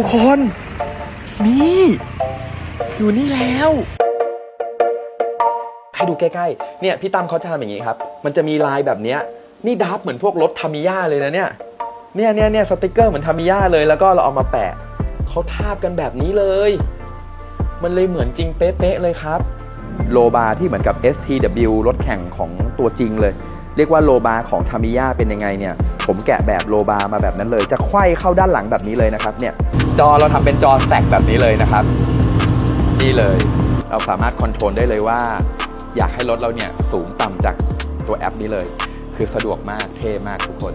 ทุกคน นี่ อยู่นี่แล้ว ให้ดูใกล้ๆ เนี่ยพี่ตั้มเขาจะทำอย่างนี้ครับ มันจะมีลายแบบเนี้ยนี่ดับเหมือนพวกรถทามิยาเลยนะเนี่ย เนี่ยเนี่ยเนี่ยสติกเกอร์เหมือนทามิยาเลยแล้วก็เราเอามาแปะเขาทาบกันแบบนี้เลย มันเลยเหมือนจริงเป๊ะๆเลยครับ โลบาที่เหมือนกับ STW รถแข่งของตัวจริงเลย เรียกว่าโลบาของทามิยาเป็นยังไงเนี่ย ผมแกะแบบโลบามาแบบนั้นเลย จะไขว้เข้าด้านหลังแบบนี้เลยนะครับเนี่ยจอเราทำเป็นจอแตกแบบนี้เลยนะครับนี่เลย เราสามารถคอนโทรลได้เลยว่า อยากให้รถเราเนี่ยสูงต่ำจากตัวแอปนี้เลย คือสะดวกมากเท่มากทุกคน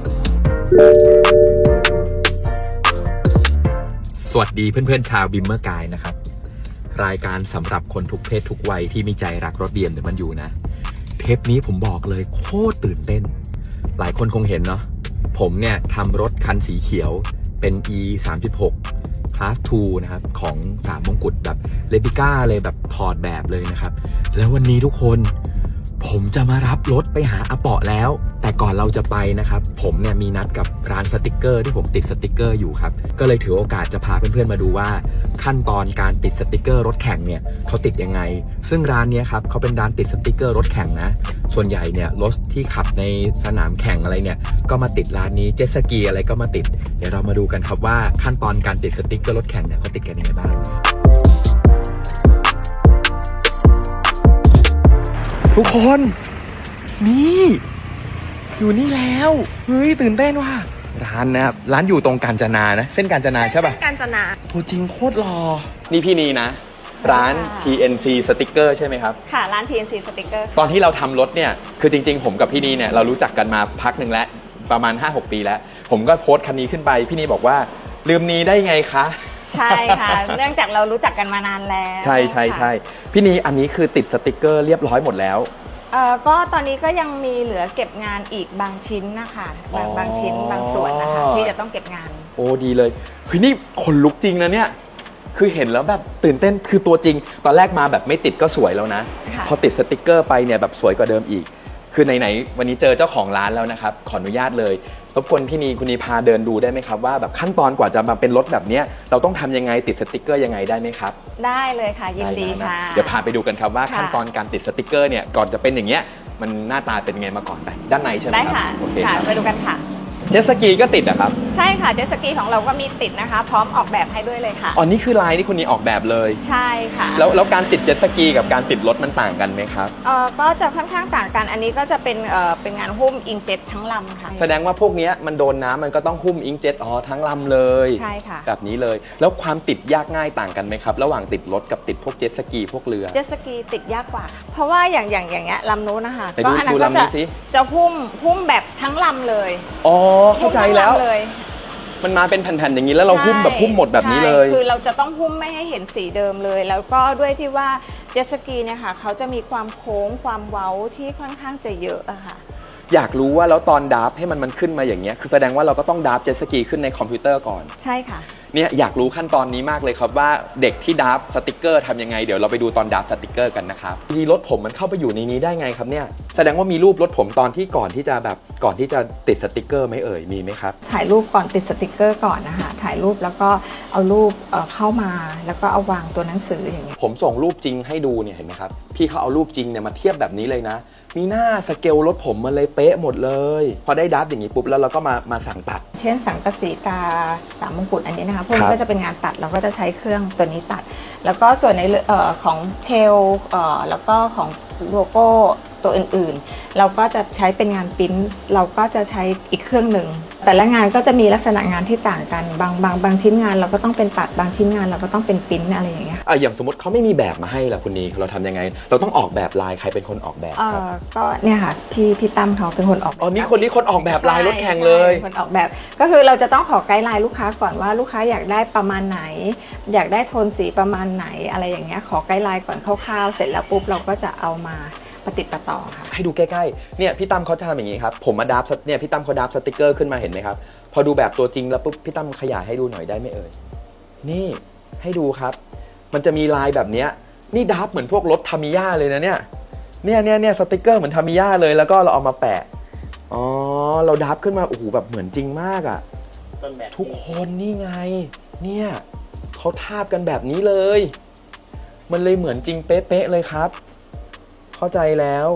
สวัสดีเพื่อนๆชาวบิมเมอร์กายนะครับรายการสำหรับคนทุกเพศทุกวัยที่มีใจรักรถเบียมเดี๋ยวมันอยู่นะ เทปนี้ผมบอกเลยโคตรตื่นเต้น หลายคนคงเห็นเนาะผมเนี่ยทำรถคันสีเขียวเป็น e 3 6 Class 2นะครับ ของสามมงกุฎแบบเลปิก้าเลยแบบถอดแบบเลยนะครับ แล้ววันนี้ทุกคน ผมจะมารับรถไปหาอาเปาะแล้ว แต่ก่อนเราจะไปนะครับ ผมเนี่ยมีนัดกับร้านสติกเกอร์ที่ผมติดสติกเกอร์อยู่ครับ ก็เลยถือโอกาสจะพาเพื่อนๆมาดูว่า ขั้นตอนการติดสติกเกอร์รถแข่งเนี่ยเขาติดยังไง ซึ่งร้านนี้ครับเขาเป็นร้านติดสติกเกอร์รถแข่งนะ ส่วนใหญ่เนี่ยรถที่ขับในสนามแข่งอะไรเนี่ย ก็มาติดร้านนี้เจ็ตสกีอะไรก็มาติด เดี๋ยวเรามาดูกันครับว่าขั้นตอนการติดสติกเกอร์รถแข่งเนี่ยเขาติดกันยังไงบ้าง ทุกคน นี่ อยู่นี่แล้วเฮ้ยตื่นเต้นว่ะร้านนะครับร้านอยู่ตรงกาญจนานะ เส้นกาญจนาใช่ป่ะการจนาตัวจริงโคตรหล่อนี่พี่นีนะ ร้านค่ะ TNC สติกเกอร์ใช่ไหมครับ ค่ะ ร้าน TNC Sticker ตอนที่เราทำรถเนี่ย คือจริง ๆ ผมกับพี่นีเนี่ยเรารู้จักกันมาพักหนึ่งแล้ว ประมาณ 5-6 ปีแล้ว ผมก็โพสต์คันนี้ขึ้นไป พี่นีบอกว่า ลืมนี้ได้ไงคะ ใช่ค่ะ เนื่องจากเรารู้จักกันมานานแล้วใช่ใช่ใช่ค่ะพี่นีอันนี้คือติดสติกเกอร์เรียบร้อยหมดแล้ว เอ่อก็ตอนนี้ก็ยังมีเหลือเก็บงานอีกบางชิ้นนะคะบางอ๋อบางชิ้นบางส่วนนะคะที่จะต้องเก็บงาน โอ้ดีเลยคือนี่ขนลุกจริงนะเนี่ย คือเห็นแล้วแบบตื่นเต้นคือตัวจริง ตอนแรกมาแบบไม่ติดก็สวยแล้วนะ ค่ะ พอติดสติกเกอร์ไปเนี่ยแบบสวยกว่าเดิมอีก คือไหนๆวันนี้เจอเจ้าของร้านแล้วนะครับ ขออนุญาตเลย รบกวนพี่นีคุณนีพาเดินดูได้ไหมครับว่าแบบขั้นตอนกว่าจะมาเป็นรถแบบเนี้ยเราต้องทำยังไงติดสติกเกอร์ยังไงได้ไหมครับได้เลยค่ะยินดีไนะค่ะ เดี๋ยวพาไปดูกันครับว่าค่ะขั้นตอนการติดสติกเกอร์เนี่ยก่อนจะเป็นอย่างเงี้ยมันหน้าตาเป็นยังไงมาก่อนไปด้านในใช่ไหมได้ครัค่ะโอเคค่ะครับ ไปดูกันค่ะ เจ็ตสกีก็ติดอะครับ ใช่ค่ะเจตสกีของเราก็มีติดนะคะ พร้อมออกแบบให้ด้วยเลยค่ะ อ๋อ นี่คือลายที่คุณนีออกแบบเลย ใช่ค่ะ แล้วแล้วการติดเจ็ตสกีกับการติดรถมันต่างกันไหมครับ เอ่อก็จะค่อนข้างต่างกัน อันนี้ก็จะเป็นเอ่อเป็นงานหุ้มอิงเจ็ตทั้งลำค่ะ แสดงว่าพวกเนี้ยมันโดนน้ำมันก็ต้องหุ้มอิงเจ็ตอ๋อทั้งลำเลย ใช่ค่ะ แบบนี้เลย แล้วความติดยากง่ายต่างกันไหมครับ ระหว่างติดรถกับติดพวกเจ็ตสกีพวกเรือ เจ็ตสกีติดยากกว่า เพราะว่าอย่างอย่างอย่างเงี้ยลำนู้นนะคะไหนดูก็อันนั้ดูนก็ลำนี้จะสิ จะหุ้มหุ้มแบบทั้งลำเลย อ๋อเข้าใจแล้วหุ้มทั้งำเลยมันมาเป็นแผ่นๆอย่างนี้แล้วเราหุ้มแบบหุ้มหมดแบบนี้เลย ใช่คือเราจะต้องหุ้มไม่ให้เห็นสีเดิมเลย แล้วก็ด้วยที่ว่าเจ็ตสกีเนี่ยค่ะเขาจะมีความโค้งความเว้าที่ค่อนข้างจะเยอะอะค่ะ อยากรู้ว่าแล้วตอนดับให้มันมันขึ้นมาอย่างเงี้ยคือแสดงว่าเราก็ต้องดับเจ็ตสกีขึ้นในคอมพิวเตอร์ก่อน ใช่ค่ะ เนี่ยอยากรู้ขั้นตอนนี้มากเลยครับว่าเด็กที่ดับสติกเกอร์ทำยังไงเดี๋ยวเราไปดูตอนดับสติกเกอร์กันนะครับมีรถผมมันเข้าไปอยู่ในนี้ได้ไงครับเนี่ยแสดงว่ามีรูปรถผมตอนที่ก่อนที่จะแบบ ก่อนที่จะติดสติกเกอร์ไหม่เอ่ยมีไหมครับ ถ่ายรูปก่อนติดสติกเกอร์ก่อนนะคะถ่ายรูปแล้วก็เอารูปเอ่อเข้ามาแล้วก็เอาวางตัวหนังสืออย่างเงี้ยผมส่งรูปจริงให้ดูเนี่ยเห็นไหมครับพี่เขาเอารูปจริงเนี่ยมาเทียบแบบนี้เลยนะ มีหน้าสเกลรถผมมันเลยเป๊ะหมดเลย พอได้ดับอย่างนี้ปุ๊บแล้วเราก็มามาสั่งตัด เช่นสังกะสีตาสามมงกุฎอันนี้นะคะพวกครันี้บ ก็จะเป็นงานตัดเราก็จะใช้เครื่องตัวนี้ตัด แล้วก็ส่วนในเรื่องเออของเชลเอ่อแล้วก็ของโลโก้ ตัวอื่นๆ เราก็จะใช้เป็นงานปริ้นเราก็จะใช้อีกเครื่องหนึ่ง แต่ละงานก็จะมีลักษณะงานที่ต่างกัน บางบางบางชิ้นงานเราก็ต้องเป็นตัดบางชิ้นงานเราก็ต้องเป็นปริ้นอะไรอย่างเงี้ยอะอย่างสมมติเขาไม่มีแบบมาให้ล่ะคุณนีเราทำยังไง เราต้องออกแบบลายใครเป็นคนออกแบบเอครับอก็เนี่ยค่ะพี่พี่ตั้มเขาเป็นคนออกแบบ อ๋อนี่คนนี้คนออกแบบลายรถแข่งเลย ใช่คนออกแบบก็คือเราจะต้องขอไกด์ไลน์ลูกค้าก่อนว่าลูกค้าอยากได้ประมาณไหน อยากได้โทนสีประมาณไหนอะไรอย่างเงี้ยขอไกด์ไลน์ก่อนคร่าวๆเสร็จแล้วปุ๊บเราก็จะเอามา ปฏิดประต่อค่ะ ให้ดูใกล้ๆ เนี่ยพี่ตั้มเขาจะทำอย่างนี้ครับ ผมมาดับเนี่ยพี่ตั้มเขาดับสติกเกอร์ขึ้นมาเห็นไหมครับ พอดูแบบตัวจริงแล้วปุ๊บพี่ตั้มขยายให้ดูหน่อยได้ไหมเอ่ย นี่ให้ดูครับ มันจะมีลายแบบเนี้ย นี่ดับเหมือนพวกรถทามิยาเลยนะเนี่ย เนี่ยเนี่ยเนี่ยสติกเกอร์เหมือนทามิยาเลยแล้วก็เราเอามาแปะ อ๋อเราดับขึ้นมาโอ้โหแบบเหมือนจริงมากอะ่ะ ต้นแบบทุกคนนี่ไง เนี่ยเขาทาบกันแบบนี้เลย มันเลยเหมือนจริงเป๊ะๆเลยครับ เข้าใจแล้ว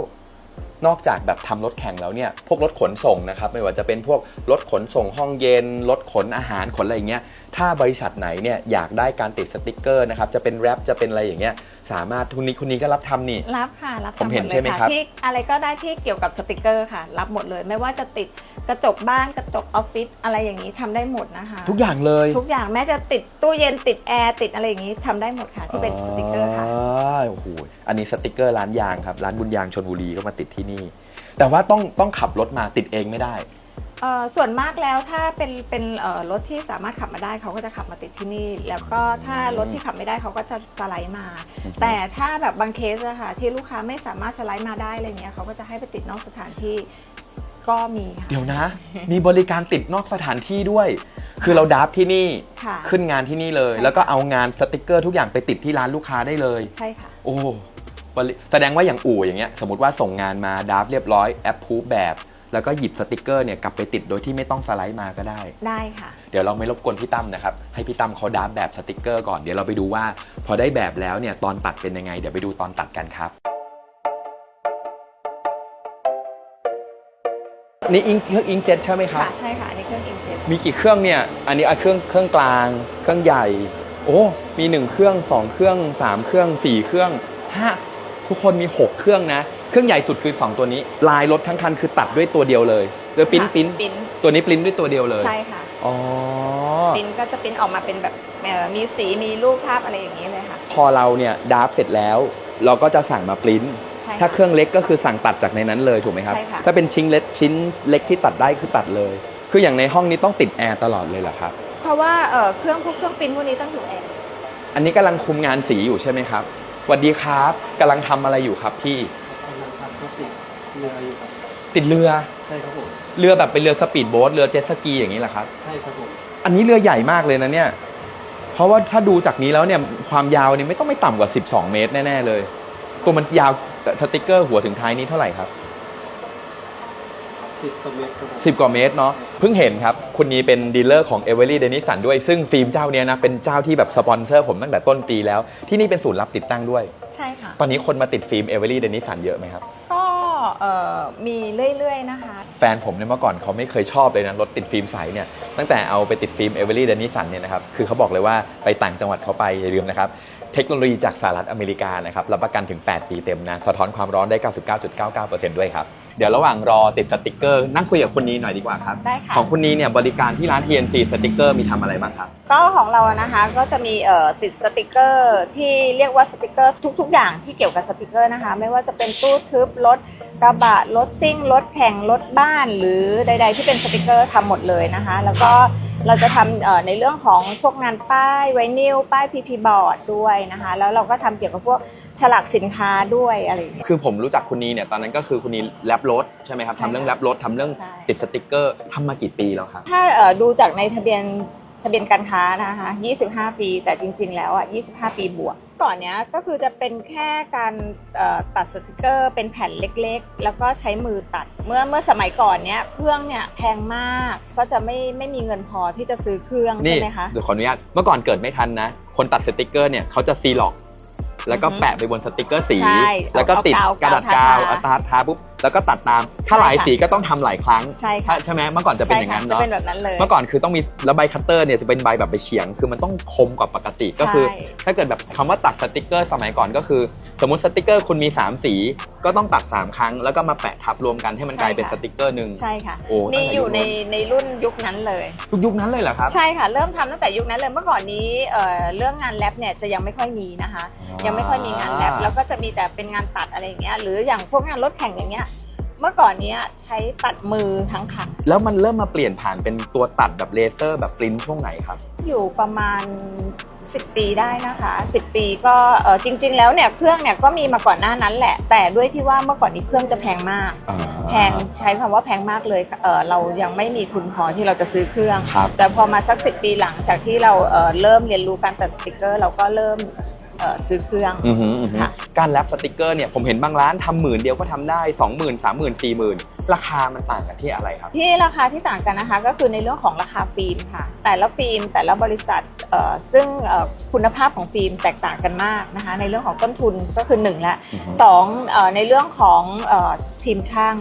นอกจากแบบทำรถแข่งแล้วเนี่ย พวกรถขนส่งนะครับ ไม่ว่าจะเป็นพวกรถขนส่งห้องเย็น รถขนอาหารขนอะไรอย่างเงี้ย ถ้าบริษัทไหนเนี่ยอยากได้การติดสติกเกอร์นะครับ จะเป็นแรปจะเป็นอะไรอย่างเงี้ย สามารถทุนนี้คุณนี้ก็รับทำนี่ รับค่ะ รับผมเห็นทำดลยใช่ไหมครับที่อะไรก็ได้ที่เกี่ยวกับสติกเกอร์ค่ะ รับหมดเลย ไม่ว่าจะติดกระจกบ้านกระจกออฟฟิศอะไรอย่างนี้ทำได้หมดนะคะ ทุกอย่างเลยทุกอย่างแม้จะติดตู้เย็นติดแอร์ติดอะไรอย่างนี้ทำได้หมดค่ะ ที่เป็นสติกเกอร์ค่ะโอ้โหอันนี้สติกเกอร์ร้านยางครับ ร้านบุญยางชนบุรีก็มาติดที่นี่ แต่ว่าต้องต้องขับรถมาติดเองไม่ได้เอ่อ ส่วนมากแล้วถ้าเป็นเป็นเอ่อรถที่สามารถขับมาได้เขาก็จะขับมาติดที่นี่ แล้วก็ถ้ารถที่ขับไม่ได้เขาก็จะสไลด์มาอือฮึแต่ถ้าแบบบางเคสอะค่ะที่ลูกค้าไม่สามารถสไลด์มาได้อะไรเงี้ยเขาก็จะให้ไปติดนอกสถานที่ก็มีค่ะเดี๋ยวนะ มีบริการติดนอกสถานที่ด้วย คือเราดับที่นี่ค่ะขึ้นงานที่นี่เลยใช่แล้วก็เอางานสติกเกอร์ทุกอย่างไปติดที่ร้านลูกค้าได้เลย ใช่ค่ะ โอ้บริแสดงว่าอย่างอู่อย่างเงี้ยสมมติว่าส่งงานมาดับเรียบร้อยแอปพูแบบ แล้วก็หยิบสติกเกอร์เนี่ยกลับไปติดโดยที่ไม่ต้องสไลด์มาก็ได้ ได้ค่ะ เดี๋ยวเราไม่รบกวนพี่ตั้มนะครับ ให้พี่ตั้มเขาดับแบบสติกเกอร์ก่อน เดี๋ยวเราไปดูว่า พอได้แบบแล้วเนี่ยตอนตัดเป็นยังไง เดี๋ยวไปดูตอนตัดกันครับ นี่อิงเครื่องอิงเจ็ตใช่ไหมครับ ค่ะใช่ค่ะอันนี้เครื่องอินเจ็ตมีกี่เครื่องเนี่ย อันนี้อะเครื่องเครื่องกลาง เครื่องใหญ่ โอ้ มี1เครื่อง2เครื่อง3เครื่อง4เครื่องห้า ทุกคนมี 6 เครื่องนะ เครื่องใหญ่สุดคือ 2 ตัวนี้ ลายรถทั้งคันคือตัดด้วยตัวเดียวเลยโดยปริ้นปริ้นปิ้นตัวนี้ปริ้นด้วยตัวเดียวเลยใช่ค่ะอ๋อปิ้นก็จะปิ้นออกมาเป็นแบบเอ่อมีสีมีรูปภาพอะไรอย่างนี้เลยค่ะ พอเราเนี่ยดราฟเสร็จแล้ว เราก็จะสั่งมาปริ้นใช่ถ้าค่ะเครื่องเล็กก็คือสั่งตัดจากในนั้นเลยถูกไหมครับใช่ค่ะถ้าเป็นชิ้นเล็กชิ้นเล็กที่ตัดได้คือตัดเลย คืออย่างในห้องนี้ต้องติดแอร์ตลอดเลยเหรอครับ เพราะว่าเอ่อเครื่องพวกเครื่องปิ้นพวกนี้ต้องอยู่แอร์ อันนี้กำลังคุมงานสีอยู่ใช่ไหมครับ สวัสดีครับกำลังทำอะไรอยู่ครับพี่ กำลังทำก็ติดเรืออยู่ครับติดเรือ ใช่ครับผมเรือแบบเป็นเรือสปีดโบ๊ทเรือเจ็ตสกีอย่างนี้เหรอครับ ใช่ครับผมอันนี้เรือใหญ่มากเลยนะเนี่ย เพราะว่าถ้าดูจากนี้แล้วเนี่ยความยาวเนี่ยไม่ต้องไม่ต่ำกว่า 12 เมตรแน่ ๆ เลย ตัวมันยาวสติกเกอร์หัวถึงท้ายนี้เท่าไหร่ครับ สิบกว่าเมตรครับผม10กว่าเมตรเนาะเพิ่งเห็นครับคุณนี้เป็นดีลเลอร์ของ e v e r y d e n i s s a n ด้วยซึ่งฟิล์มเจ้าเนี้ยนะเป็นเจ้าที่แบบสปอนเซอร์ผมตั้งแต่ต้นปีแล้ว ที่นี่เป็นศูนย์รับติดตั้งด้วย ใช่ค่ะ ตอนนี้คนมาติดฟิล์ม e v e r y d e n i s s a n เยอะไหมครับ ก็เอ่อมีเรื่อยๆนะคะ แฟนผมเนี่ยเมื่อก่อนเขาไม่เคยชอบเลยนะรถติดฟิล์มใสเนี่ยตั้งแต่เอาไปติดฟิล์มเอเวอรี่เดนนิสันเนี่ยนะครับคือเขาบอกเลยว่าไปต่างจังหวัดเขาไปอย่าลืมนะครับเทคโนโลยีจากสหรัฐอเมริกานะครับรับประกันถึง 8 ปีเต็มนะสะท้อนความร้อนได้ 99.99%ด้วยครับ เดี๋ยวระหว่างรอติดสติกเกอร์นั่งคุยกับคนนี้หน่อยดีกว่าครับ ได้ค่ะ ของคุณนี้เนี่ยบริการที่ร้าน TNC สติกเกอร์มีทำอะไรบ้างครับ ก็ของเราอะนะคะก็จะมีเอ่อติดสติกเกอร์ที่เรียกว่าสติกเกอร์ทุก ๆ อย่างที่เกี่ยวกับสติกเกอร์นะคะ ไม่ว่าจะเป็นตู้ทึบรถกระบะรถซิ่งรถแข่งรถบ้าน หรือใด ๆ ที่เป็นสติกเกอร์ทำหมดเลยนะคะ แล้วก็ เราจะทำเอ่อในเรื่องของพวกงานป้ายไวนิลป้ายพีพีบอร์ดด้วยนะคะ แล้วเราก็ทำเกี่ยวกับพวกฉลากสินค้าด้วยอะไรอย่างเงี้ย คือผมรู้จักคุณนีเนี่ยตอนนั้นก็คือคุณนีแรปรถใช่ไหมครับใช่ทำเรื่องแรปรถทำเรื่องใช่ติดสติกเกอร์ทำมากี่ปีแล้วครับ ถ้าเอ่อดูจากในทะเบียน ทะเบียนการค้านะคะ25 ปี แต่จริง ๆ แล้วอะ25 ปีบวก ก่อนเนี้ยก็คือจะเป็นแค่การตัดสติกเกอร์เป็นแผ่นเล็กๆ แล้วก็ใช้มือตัด เมื่อเมื่อสมัยก่อนเนี้ยเครื่องเนี้ยแพงมาก ก็จะไม่ไม่มีเงินพอที่จะซื้อเครื่องใช่ไหมคะ เดี๋ยวขออนุญาต เมื่อก่อนเกิดไม่ทันนะ คนตัดสติกเกอร์เนี่ยเขาจะซีล็อก แล้วก็อือฮึแปะไปบนสติกเกอร์สี ใช่แล้วก็ติดเอากระดาษกาวกาวทาเอาตาทาปุ๊บแล้วก็ตัดตาม ถ้าหลายใช่ค่ะสีก็ต้องทำหลายครั้งใช่ค่ะใช่ไหมเมื่อก่อนจะเป็นอย่างนั้นใช่ค่ะเนาะ จะเป็นแบบนั้นเลย เมื่อก่อนคือต้องมีแล้วใบคัตเตอร์เนี่ยจะเป็นใบแบบไปเฉียง คือมันต้องคมกว่าปกติก็คือใช่ถ้าเกิดแบบคำว่าตัดสติกเกอร์สมัยก่อนก็คือ สมมติสติกเกอร์คุณมี 3 สีก็ต้องตัด 3 ครั้ง แล้วก็มาแปะทับรวมกันให้มันกลายเป็นสติกเกอร์หนึ่ง ใช่ค่ะ โอ้มีอยู่ในตั้งแต่ในรุ่นยุคนั้นเลย ยุคยุคนั้นเลยเหรอครับ ใช่ค่ะ เริ่มทำตั้งแต่ยุคนั้นเลย เมื่อก่อนนี้เอ่อเรื่องงานแรปเนี่ยจะยังไม่ค่อยมีนะคะ ยังไม่ค่อยมีงานแรปแล้วก็จะมีแต่เป็นงานตัดอะไรอย่างเงี้ยหรืออย่างพวกงานรถแข่งอย่างเงี้ยเมื่อก่อนเนี้ยใช้ตัดมือทั้งคันแล้วมันเริ่มมาเปลี่ยนผ่านเป็นตัวตัดแบบเลเซอร์แบบปริ้นช่วงไหนครับ อยู่ประมาณ 10 ปีได้นะคะ 10 ปีก็เออจริง ๆ แล้วเนี่ยเครื่องเนี่ยก็มีมาก่อนหน้านั้นแหละ แต่ด้วยที่ว่าเมื่อก่อนนี้เครื่องจะแพงมาก แพงใช้คำว่าแพงมากเลยค่ะเออเรายังไม่มีทุนพอที่เราจะซื้อเครื่องครับแต่พอมาสักสิปีหลังจากที่เราเอ่อเริ่มเรียนรู้การตัดสติกเกอร์ เราก็เริ่ม เอ่อซื้อเครื่อง อือหืออือหือค่ะ การแรปสติกเกอร์เนี่ยผมเห็นบางร้านทำหมื่นเดียวก็ทำได้20,000 30,000 40,000ราคามันต่างกันที่อะไรครับ ที่ราคาที่ต่างกันนะคะก็คือในเรื่องของราคาฟิล์มค่ะ แต่ละฟิล์มแต่ละบริษัทเอ่อซึ่งเอ่อคุณภาพของฟิล์มแตกต่างกันมากนะคะ ในเรื่องของต้นทุนก็คือหนึ่งละอือฮึสองเอ่อในเรื่องของเอ่อทีมช่าง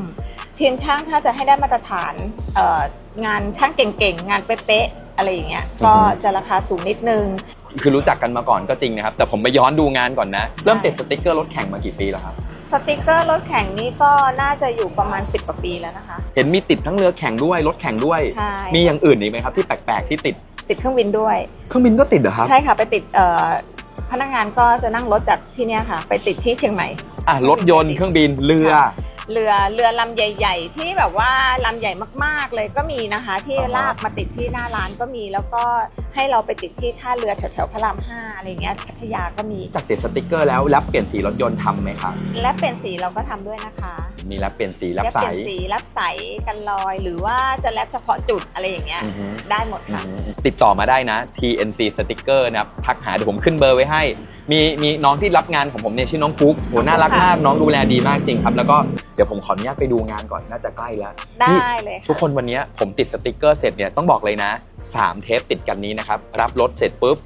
ทีมช่างถ้าจะให้ได้มาตรฐานเอ่องานช่างเก่งๆ งานเป๊ะๆอะไรอย่างเงี้ยก็จะราคาสูงนิดนึง คือรู้จักกันมาก่อนก็จริงนะครับ แต่ผมไปย้อนดูงานก่อนนะ เริ่มติดสติกเกอร์รถแข่งมากี่ปีแล้วครับสติกเกอร์รถแข่งนี้ก็น่าจะอยู่ประมาณ 10กว่าปีแล้วนะคะ เห็นมีติดทั้งเรือแข่งด้วยรถแข่งด้วยใช่มีอย่างอื่นอีกไหมครับที่แปลกๆที่ติดติดเครื่องบินด้วย เครื่องบินก็ติดเหรอครับใช่ค่ะไปติดเอ่อพนักงานก็จะนั่งรถจากที่เนี่ยค่ะ ไปติดที่เชียงใหม่อะรถยนต์เครื่องบินเรือค่ะ เรือเรือลำใหญ่ ๆ ที่แบบว่าลำใหญ่มากๆเลยก็มีนะคะ ที่อ่าฮะ ลากมาติดที่หน้าร้านก็มี แล้วก็ให้เราไปติดที่ท่าเรือแถวๆพระรามห้าอะไรเงี้ยพัทยาก็มีจากติดสติกเกอร์แล้วแรปเปลี่ยนสีรถยนต์ทำไหมครับและเป็นสีเราก็ทำด้วยนะคะมีแรปเปลี่ยนสีแรปและใสเป็นสีรับใสกันรอย หรือว่าจะแลบเฉพาะจุดอะไรอย่างเงี้ยอือหือได้หมดค่ะติดต่อมาได้นะ TNC Sticker นะครับทักหาเดี๋ยวผมขึ้นเบอร์ไว้ให้ มีมีน้องที่รับงานของผมเนี่ยชื่อน้องกุ๊กโหน่ารักมากน้องดูแลดีมากจริงครับ แล้วก็เดี๋ยวผมขออนุญาตไปดูงานก่อนน่าจะใกล้แล้วได้นี่เลยค่ะทุกคนวันนี้ผมติดสติกเกอร์เสร็จเนี่ยต้องบอกเลยนะ 3 เทปติดกันนี้นะครับรับรถเสร็จปุ๊บ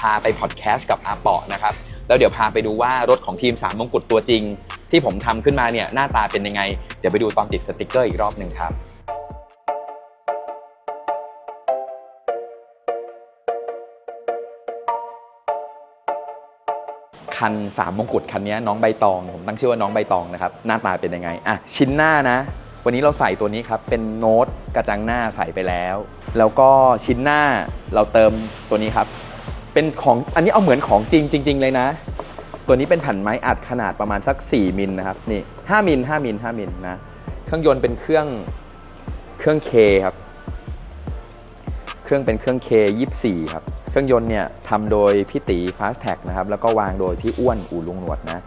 พาไปพอดแคสต์กับอาเปาะนะครับแล้วเดี๋ยวพาไปดูว่ารถของทีม3มงกุฎตัวจริง ที่ผมทำขึ้นมาเนี่ยหน้าตาเป็นยังไง เดี๋ยวไปดูตอนติดสติกเกอร์อีกรอบหนึ่งครับ คันสามมงกุฎคันนี้น้องใบตอง ผมตั้งชื่อว่าน้องใบตองนะครับ หน้าตาเป็นยังไงอะชิ้นหน้านะ วันนี้เราใส่ตัวนี้ครับ เป็นโน้ตกระจังหน้าใส่ไปแล้ว แล้วก็ชิ้นหน้าเราเติมตัวนี้ครับ เป็นของอันนี้เอาเหมือนของจริงจริง ๆ เลยนะ ตัวนี้เป็นแผ่นไม้อัดขนาดประมาณสัก 4มิลนะครับนี่5มิล5มิล5มิลนะเครื่องยนต์เป็นเครื่องเครื่อง K คครับ เครื่องเป็นเครื่อง K 24ครับ รื่องยนต์เนี่ยทำโดยพี่ตี Fast Tag นะครับแล้วก็วางโดยพี่อ้วนอู่ลุงหนวดนะ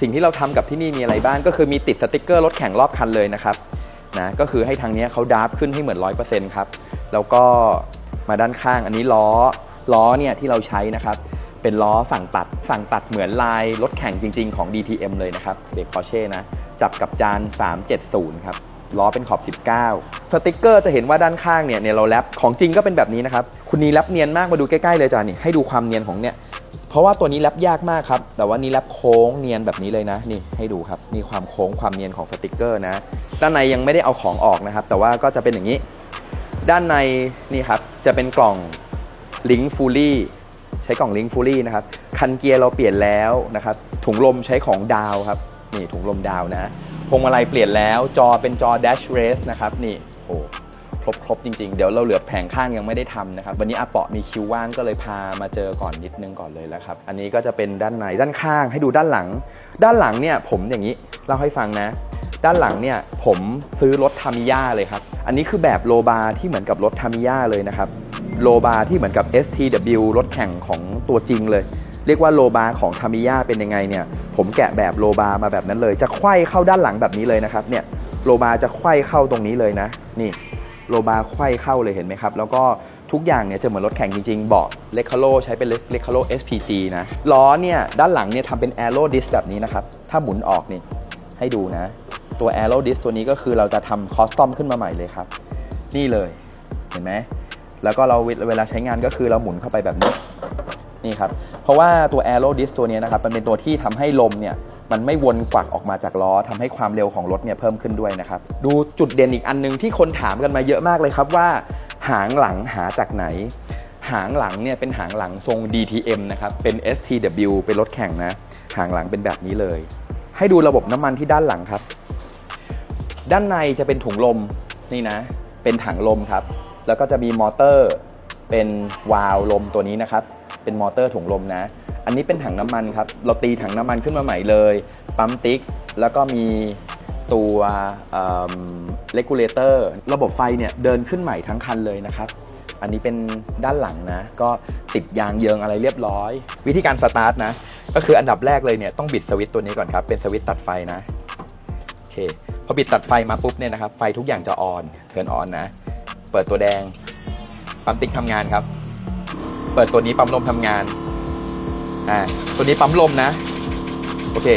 สิ่งที่เราทำกับที่นี่มีอะไรบ้าง ก็คือมีติดสติกเกอร์รถแข่งรอบคันเลยนะครับนะก็คือให้ทางนี้เขาดาร์ฟขึ้นให้เหมือน 100%ครับแล้วก็มาด้านข้างอันนี้ล้อล้อเนี่ยที่เราใช้นะครับเป็นล้อสั่งตัดสั่งตัดเหมือนลายรถแข่งจริง ๆ ของ DTM เลยนะครับเบรกพอเช่นะจับกับจาน 370 ครับ ล้อเป็นขอบ 19 สติกเกอร์จะเห็นว่าด้านข้างเนี่ยเนี่ยเราแรปของจริงก็เป็นแบบนี้นะครับคุณนีแรปเนียนมากมาดูใกล้ๆเลยจ้านี่ให้ดูความเนียนของเนี่ยเพราะว่าตัวนี้แรปยากมากครับแต่ว่านี่แรปโค้งเนียนแบบนี้เลยนะนี่ให้ดูครับนี่ความโค้งความเนียนของสติกเกอร์นะด้านในยังไม่ได้เอาของออกนะครับแต่ว่าก็จะเป็นอย่างนี้ ด้านในนี่ครับจะเป็นกล่องลิงฟูลี่ใช้กล่องลิงฟูลี่นะครับคันเกียร์เราเปลี่ยนแล้วนะครับถุงลมใช้ของดาวครับ นี่ถุงลมดาวนะพวงมาลัยเปลี่ยนแล้วจอเป็นจอ Dash Race นะครับนี่โอ้ครบครบจริงๆ เดี๋ยวเราเหลือแผงข้างยังไม่ได้ทำนะครับ วันนี้อาเปาะมีคิวว่างก็เลยพามาเจอก่อนนิดนึงก่อนเลยแล้วครับ อันนี้ก็จะเป็นด้านในด้านข้างให้ดูด้านหลัง ด้านหลังเนี่ยผมอย่างนี้เล่าให้ฟังนะ ด้านหลังเนี่ยผมซื้อรถทามิยาเลยครับ อันนี้คือแบบโลบาที่เหมือนกับรถทามิยาเลยนะครับ โลบาที่เหมือนกับ STW รถแข่งของตัวจริงเลย เรียกว่าโลบาของทามิยาเป็นยังไงเนี่ย ผมแกะแบบโลบามาแบบนั้นเลย จะไขว้เข้าด้านหลังแบบนี้เลยนะครับเนี่ยโลบาจะไขว้เข้าตรงนี้เลยนะนี่โลบาไขว้เข้าเลยเห็นไหมครับ แล้วก็ทุกอย่างเนี่ยจะเหมือนรถแข่งจริงๆ เบาะเลคคาโลใช้เป็นเลคคาโล SPG นะล้อเนี่ยด้านหลังเนี่ยทำเป็น Aero Disc แบบนี้นะครับ ถ้าหมุนออกนี่ให้ดูนะ ตัว Aero Disc ตัวนี้ก็คือเราจะทำคอสตอมขึ้นมาใหม่เลยครับ นี่เลยเห็นไหมแล้วก็เราเวลาใช้งานก็คือเราหมุนเข้าไปแบบนี้ นี่ครับ เพราะว่าตัว Aero Disc ตัวนี้นะครับ มันเป็นตัวที่ทำให้ลมเนี่ย มันไม่วนกวักออกมาจากล้อทำให้ความเร็วของรถเนี่ยเพิ่มขึ้นด้วยนะครับ ดูจุดเด่นอีกอันหนึงที่คนถามกันมาเยอะมากเลยครับว่า หางหลังหาจากไหน หางหลังเนี่ยเป็นหางหลังทรง DTM นะครับ เป็น STW เป็นรถแข่งนะ หางหลังเป็นแบบนี้เลย ให้ดูระบบน้ำมันที่ด้านหลังครับ ด้านในจะเป็นถุงลมนี่นะ เป็นถังลมครับ แล้วก็จะมีมอเตอร์ เป็นวาล์วลมตัวนี้นะครับ เป็นมอเตอร์ถุงลมนะ อันนี้เป็นถังน้ำมันครับ เราตีถังน้ำมันขึ้นมาใหม่เลย ปั๊มติ๊ก แล้วก็มีตัวเลกูลเลเตอร์ระบบไฟเนี่ยเดินขึ้นใหม่ทั้งคันเลยนะครับ อันนี้เป็นด้านหลังนะ ก็ติดยางเยิงอะไรเรียบร้อย วิธีการสตาร์ทนะ ก็คืออันดับแรกเลยเนี่ยต้องบิดสวิตช์ตัวนี้ก่อนครับ เป็นสวิตตัดไฟนะโอเคพอบิดตัดไฟมาปุ๊บเนี่ยนะครับไฟทุกอย่างจะออนเทิร์นออนนะ เปิดตัวแดงปั๊มติ๊กทำงานครับ เปิดตัวนี้ปั๊มลมทำงาน อ่า ตัวนี้ปั๊มลมนะ โอเค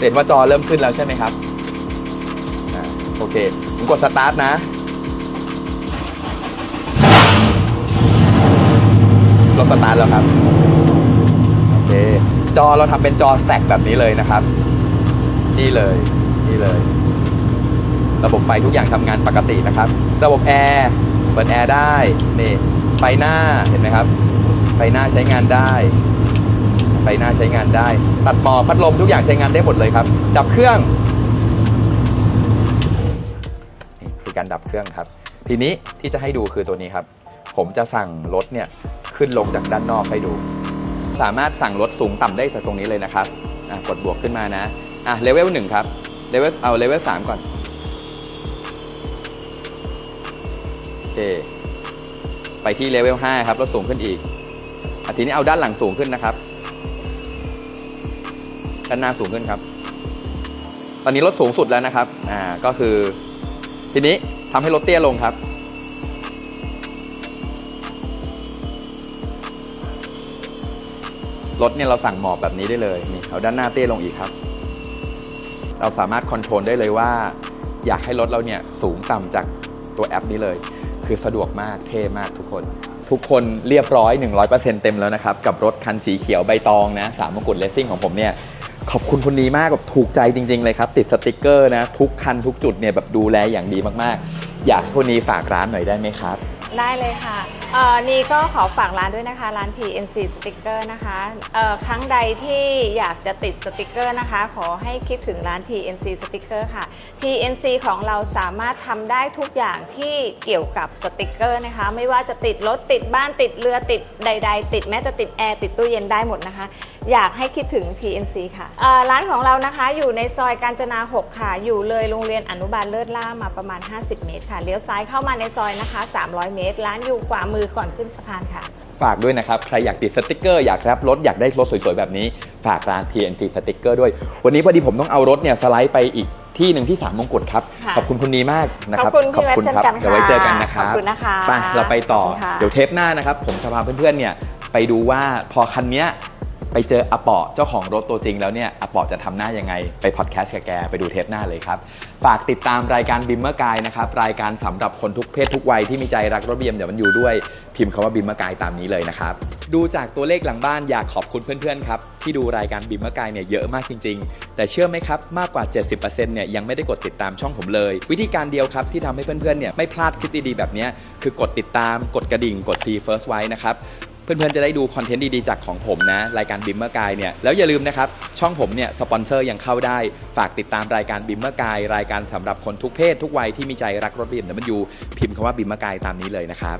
เห็นว่าจอเริ่มขึ้นแล้วใช่ไหมครับ อ่า โอเค ผมกดสตาร์ทนะรถสตาร์ทแล้วครับ โอเค จอเราทำเป็นจอสแต็กแบบนี้เลยนะครับ นี่เลย นี่เลย ระบบไฟทุกอย่างทำงานปกตินะครับ ระบบแอร์ เปิดแอร์ได้ นี่ไฟหน้า เห็นไหมครับ ไฟหน้าใช้งานได้ไฟหน้าใช้งานได้ ตัดหมอกพัดลมทุกอย่างใช้งานได้หมดเลยครับ ดับเครื่องนี่คือการดับเครื่องครับ ทีนี้ที่จะให้ดูคือตัวนี้ครับ ผมจะสั่งรถเนี่ยขึ้นลงจากด้านนอกให้ดู สามารถสั่งรถสูงต่ำได้จากตรงนี้เลยนะครับกดบวกขึ้นมานะอะเลเวลหนึ่งครับเลเวลเอาเลเวลสามก่อนโอเคไปที่เลเวล5ครับรถสูงขึ้นอีก ทีนี้เอาด้านหลังสูงขึ้นนะครับ ด้านหน้าสูงขึ้นครับ ตอนนี้รถสูงสุดแล้วนะครับ อ่า ก็คือ ทีนี้ทำให้รถเตี้ยลงครับ รถเนี่ยเราสั่งหมอบแบบนี้ได้เลย นี่เอาด้านหน้าเตี้ยลงอีกครับ เราสามารถคอนโทรลได้เลยว่า อยากให้รถเราเนี่ยสูงต่ำจากตัวแอปนี้เลย คือสะดวกมาก เท่มากทุกคน ทุกคนเรียบร้อย 100%เต็มแล้วนะครับ กับรถคันสีเขียวใบตองนะสามมงกุฎเลสซิ่งของผมเนี่ยขอบคุณคนนี้มากแบบถูกใจจริง ๆ เลยครับ ติดสติกเกอร์นะ ทุกคันทุกจุดเนี่ยแบบดูแลอย่างดีมากๆ อยากให้คนนี้ฝากร้านหน่อยได้ไหมครับ ได้เลยค่ะเอ่อนี่ก็ขอฝากร้านด้วยนะคะ ร้าน TNC Sticker นะคะเอ่อครั้งใดที่อยากจะติดสติกเกอร์นะคะ ขอให้คิดถึงร้าน TNC Sticker ค่ะ TNC ของเราสามารถทำได้ทุกอย่างที่เกี่ยวกับสติกเกอร์นะคะ ไม่ว่าจะติดรถติดบ้านติดเรือติดใด ๆ ติดแม้แต่ติดแอร์ติดตู้เย็นได้หมดนะคะ อยากให้คิดถึง TNC ค่ะเอ่อร้านของเรานะคะอยู่ในซอยกาญจนา 6 ค่ะ อยู่เลยโรงเรียนอนุบาลเลิศล่ามาประมาณ 50 เมตรค่ะเลี้ยวซ้ายเข้ามาในซอยนะคะ 300 เมตรร้านอยู่ขวามือก่อนขึ้นสะพานค่ะ ฝากด้วยนะครับ ใครอยากติดสติกเกอร์ อยากรับรถ อยากได้รถสวยๆ แบบนี้ ฝากร้าน PNC สติกเกอร์ด้วย วันนี้พอดีผมต้องเอารถเนี่ยสไลด์ไปอีกที่หนึ่งที่สามมงกุฎครับ ค่ะขอบคุณคุณนีมากนะครับขอบคุณพี่แวทเช่นครักันเดี๋ยวไว้ค่ะเจอกันนะครับขอบคุณนะคะไปเราไปต่อ ขอบคุณค่ะ เดี๋ยวเทปหน้านะครับ ผมจะพาเพื่อนๆเนี่ยไปดูว่าพอคันเนี้ย ไปเจออปอเจ้าของรถตัวจริงแล้วเนี่ยอปอจะทำหน้ายังไงไปพอดแคสต์กับแกไปดูเทปหน้าเลยครับ ฝากติดตามรายการบิมเมอร์กายนะครับ รายการสำหรับคนทุกเพศทุกวัยที่มีใจรักรถเบียมเดี๋ยวมันอยู่ด้วยพิมพ์คำว่าบิมเมอร์กายตามนี้เลยนะครับ ดูจากตัวเลขหลังบ้านอยากขอบคุณเพื่อนๆครับที่ดูรายการบิมเมอร์กายเนี่ยเยอะมากจริง ๆ แต่เชื่อไหมครับมากกว่า 70%เนี่ยยังไม่ได้กดติดตามช่องผมเลย วิธีการเดียวครับที่ทำให้เพื่อนๆเนี่ยไม่พลาดคลิปดีๆแบบเนี้ยคือกดติดตามกดกระดิ่งกด See First ไว้นะครับ เพื่อนๆ จะได้ดูคอนเทนต์ดีๆ จากของผมนะ รายการบิมเมอร์กายเนี่ย แล้วอย่าลืมนะครับ ช่องผมเนี่ย สปอนเซอร์ยังเข้าได้ ฝากติดตามรายการบิมเมอร์กายรายการสำหรับคนทุกเพศทุกวัยที่มีใจรักรถบิมนะมันอยู่พิมพ์คำว่าบิมเมอร์กายตามนี้เลยนะครับ